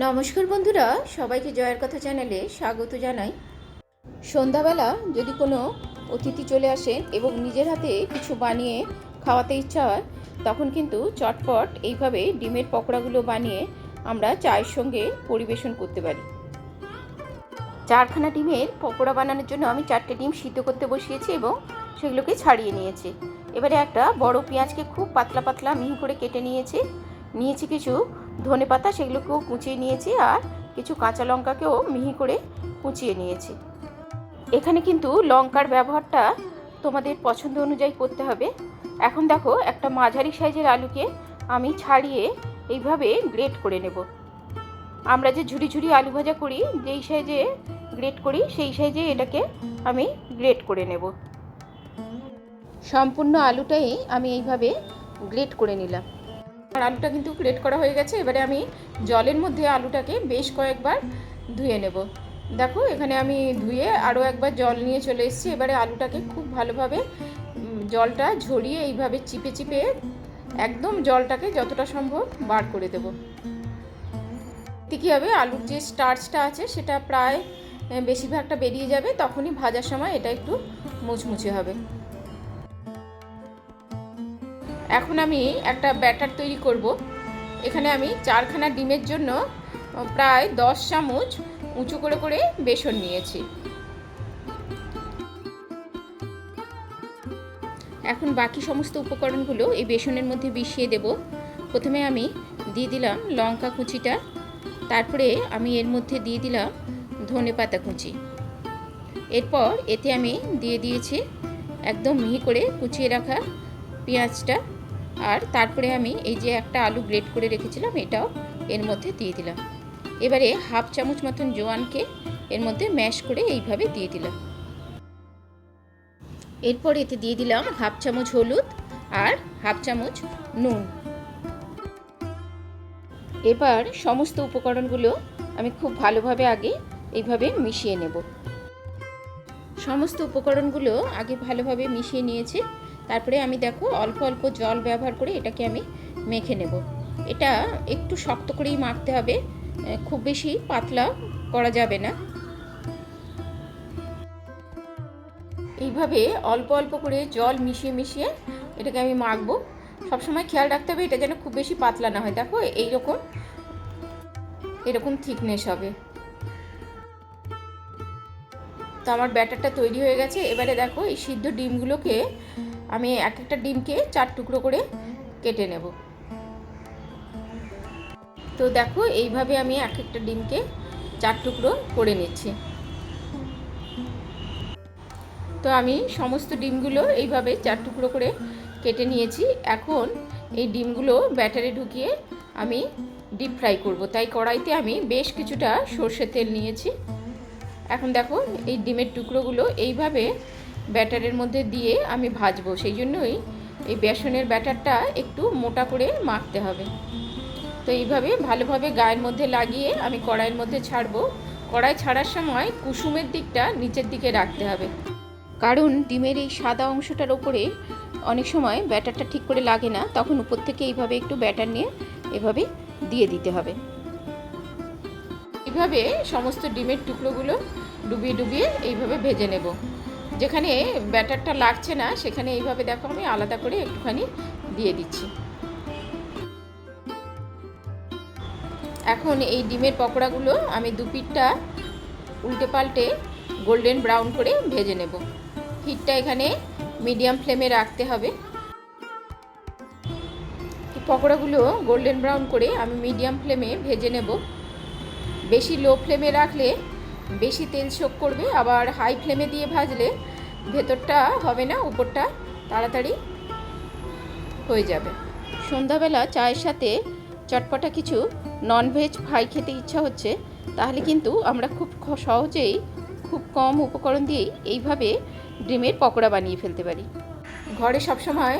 নমস্কার বন্ধুরা, সবাইকে জয়ের কথা চ্যানেলে স্বাগত জানাই। সন্ধ্যাবেলা যদি কোনো অতিথি চলে আসেন এবং নিজের হাতে কিছু বানিয়ে খাওয়াতে ইচ্ছা হয়, তখন কিন্তু চটপট এইভাবে ডিমের পকোড়াগুলো বানিয়ে আমরা চায়ের সঙ্গে পরিবেশন করতে পারি। চারখানা ডিমের পকোড়া বানানোর জন্য আমি চারটে ডিম সিদ্ধ করতে বসিয়েছি এবং সেগুলোকে ছাড়িয়ে নিয়েছি। এবারে একটা বড় পেঁয়াজকে খুব পাতলা পাতলা মিহি করে কেটে নিয়েছি। নিয়েছি কিছু ধনে পাতা সেগুলোকেও কুচিয়ে নিয়েছি আর কিছু কাঁচা লঙ্কাকেও মিহি করে কুচিয়ে নিয়েছি। এখানে কিন্তু লঙ্কার ব্যবহারটা তোমাদের পছন্দ অনুযায়ী করতে হবে। এখন দেখো একটা মাঝারি সাইজের আলুকে আমি ছাড়িয়ে এইভাবে গ্রেট করে নেব। আমরা যে ঝুড়ি ঝুড়ি আলু ভাজা করি, যেই সাইজে গ্রেট করি, সেই সাইজে এটাকে আমি গ্রেট করে নেব। সম্পূর্ণ আলুটাই আমি এইভাবে গ্রেট করে নিলাম। আর আলুটা কিন্তু গ্রেট করা হয়ে গেছে। এবারে আমি জলের মধ্যে আলুটাকে বেশ কয়েকবার ধুয়ে নেব। দেখো, এখানে আমি ধুয়ে আরও একবার জল নিয়ে চলে এসেছি। এবারে আলুটাকে খুব ভালোভাবে জলটা ঝরিয়ে এইভাবে চিপে চিপে একদম জলটাকে যতটা সম্ভব বার করে দেব। এতে কী হবে আলুর যে স্টার্চটা আছে, সেটা প্রায় বেশিরভাগটা বেরিয়ে যাবে। তখনই ভাজার সময় এটা একটু মুচমুচে হবে। এখন আমি একটা ব্যাটার তৈরি করব। এখানে আমি চারখানা ডিমের জন্য প্রায় দশ চামচ উঁচু করে করে বেসন নিয়েছি। এখন বাকি সমস্ত উপকরণগুলো এই বেসনের মধ্যে মিশিয়ে দেব। প্রথমে আমি দিয়ে দিলাম লঙ্কা কুচিটা, তারপরে আমি এর মধ্যে দিয়ে দিলাম ধনে পাতা কুচি। এরপর এতে আমি দিয়ে দিয়েছি একদম মিহি করে কুচিয়ে রাখা পেঁয়াজটা। আর তারপরে আমি এই যে একটা আলু গ্রেট করে রেখেছিলাম, এটাও এর মধ্যে দিয়ে দিলাম। এবারে হাফ চামচ মতন জোয়ানকে এর মধ্যে ম্যাশ করে এইভাবে দিয়ে দিলাম। এরপর এতে দিয়ে দিলাম হাফ চামচ হলুদ আর হাফ চামচ নুন। এবার সমস্ত উপকরণগুলো আমি খুব ভালোভাবে আগে এইভাবে মিশিয়ে নেব। সমস্ত উপকরণগুলো আগে ভালোভাবে মিশিয়ে নিয়েছি। তারপরে আমি দেখো অল্প অল্প জল ব্যবহার করে এটাকে আমি মেখে নেব। এটা একটু শক্ত করেই মাখতে হবে খুব বেশি পাতলা করা যাবে না। এইভাবে অল্প অল্প করে জল মিশিয়ে মিশিয়ে এটাকে আমি মাখবো। সবসময় খেয়াল রাখতে হবে এটা যেন খুব বেশি পাতলা না হয়। দেখো এইরকম, এরকম থিকনেস হবে। তো আমার ব্যাটারটা তৈরি হয়ে গেছে। এবারে দেখো এই সিদ্ধ ডিমগুলোকে আমি এক একটা ডিমকে চার টুকরো করে কেটে নেব। তো দেখো, এইভাবে আমি এক একটা ডিমকে চার টুকরো করে নিচ্ছি। তো আমি সমস্ত ডিমগুলো এইভাবে চার টুকরো করে কেটে নিয়েছি। এখন এই ডিমগুলো ব্যাটারে ঢুকিয়ে আমি ডিপ ফ্রাই করব। তাই কড়াইতে আমি বেশ কিছুটা সর্ষের তেল নিয়েছি। এখন দেখো, এই ডিমের টুকরোগুলো এইভাবে ব্যাটারের মধ্যে দিয়ে আমি ভাজবো। সেই জন্যই এই বেসনের ব্যাটারটা একটু মোটা করে মাখতে হবে। তো এইভাবে ভালোভাবে গায়ের মধ্যে লাগিয়ে আমি কড়াইয়ের মধ্যে ছাড়বো। কড়াই ছাড়ার সময় কুসুমের দিকটা নিচের দিকে রাখতে হবে। কারণ ডিমের এই সাদা অংশটার ওপরে অনেক সময় ব্যাটারটা ঠিক করে লাগে না, তখন উপর থেকে এইভাবে একটু ব্যাটার নিয়ে এভাবে দিয়ে দিতে হবে। এইভাবে সমস্ত ডিমের টুকরোগুলো ডুবিয়ে ডুবিয়ে এইভাবে ভেজে নেব। যেখানে ব্যাটারটা লাগছে না, সেখানে এইভাবে দেখো আমি আলাদা করে একটুখানি দিয়ে দিচ্ছি। এখন এই ডিমের পকোড়াগুলো আমি দু পিঠটা উল্টে পাল্টে গোল্ডেন ব্রাউন করে ভেজে নেব। হিটটা এখানে মিডিয়াম ফ্লেমে রাখতে হবে। পকোড়াগুলো গোল্ডেন ব্রাউন করে আমি মিডিয়াম ফ্লেমে ভেজে নেব। বেশি লো ফ্লেমে রাখলে বেশি তেল শোক করবে, আবার হাই ফ্লেমে দিয়ে ভাজলে ভেতরটা হবে না, উপরটা তাড়াতাড়ি হয়ে যাবে। সন্ধ্যাবেলা চায়ের সাথে চটপটা কিছু ননভেজ ফ্রাই খেতে ইচ্ছা হচ্ছে, তাহলে কিন্তু আমরা খুব সহজেই খুব কম উপকরণ দিয়েই এইভাবে ডিমের পকোড়া বানিয়ে ফেলতে পারি। ঘরে সবসময়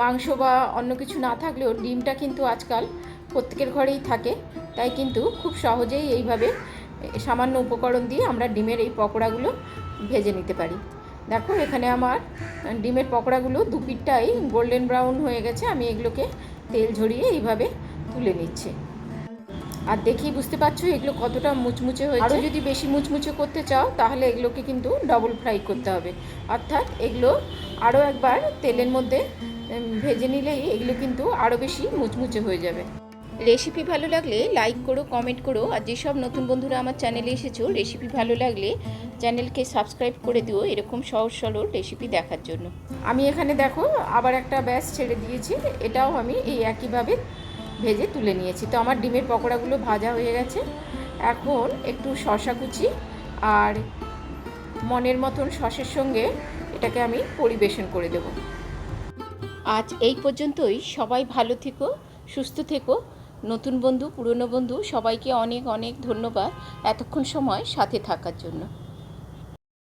মাংস বা অন্য কিছু না থাকলেও ডিমটা কিন্তু আজকাল প্রত্যেকের ঘরেই থাকে, তাই কিন্তু খুব সহজেই এইভাবে সামান্য উপকরণ দিয়ে আমরা ডিমের এই পকোড়াগুলো ভেজে নিতে পারি। দেখো, এখানে আমার ডিমের পকোড়াগুলো দু পিঠটাই গোল্ডেন ব্রাউন হয়ে গেছে। আমি এগুলোকে তেল ঝরিয়ে এইভাবে তুলে নিচ্ছি। আর দেখেই বুঝতে পারছ, এগুলো কতটা মুচমুচে হয়েছে? আরও যদি বেশি মুচমুচে করতে চাও, তাহলে এগুলোকে কিন্তু ডবল ফ্রাই করতে হবে। অর্থাৎ এগুলো আরও একবার তেলের মধ্যে ভেজে নিলেই এগুলো কিন্তু আরও বেশি মুচমুচে হয়ে যাবে। রেসিপি ভালো লাগলে লাইক করো কমেন্ট করো, আর যেসব নতুন বন্ধুরা আমার চ্যানেলে এসেছ রেসিপি ভালো লাগলে চ্যানেলকে সাবস্ক্রাইব করে দিও, এরকম সহজ সরল রেসিপি দেখার জন্য। আমি এখানে দেখো, আবার একটা ব্যাস ছেড়ে দিয়েছি, এটাও আমি এই একইভাবে ভেজে তুলে নিয়েছি। তো আমার ডিমের পকোড়াগুলো ভাজা হয়ে গেছে। এখন একটু শশা কুচি আর মনের মতন সসের সঙ্গে এটাকে আমি পরিবেশন করে দেব। আজ এই পর্যন্তই। সবাই ভালো থেকো, সুস্থ থেকো। নতুন বন্ধু পুরনো বন্ধু সবাইকে অনেক অনেক ধন্যবাদ এতক্ষণ সময় সাথে থাকার জন্য।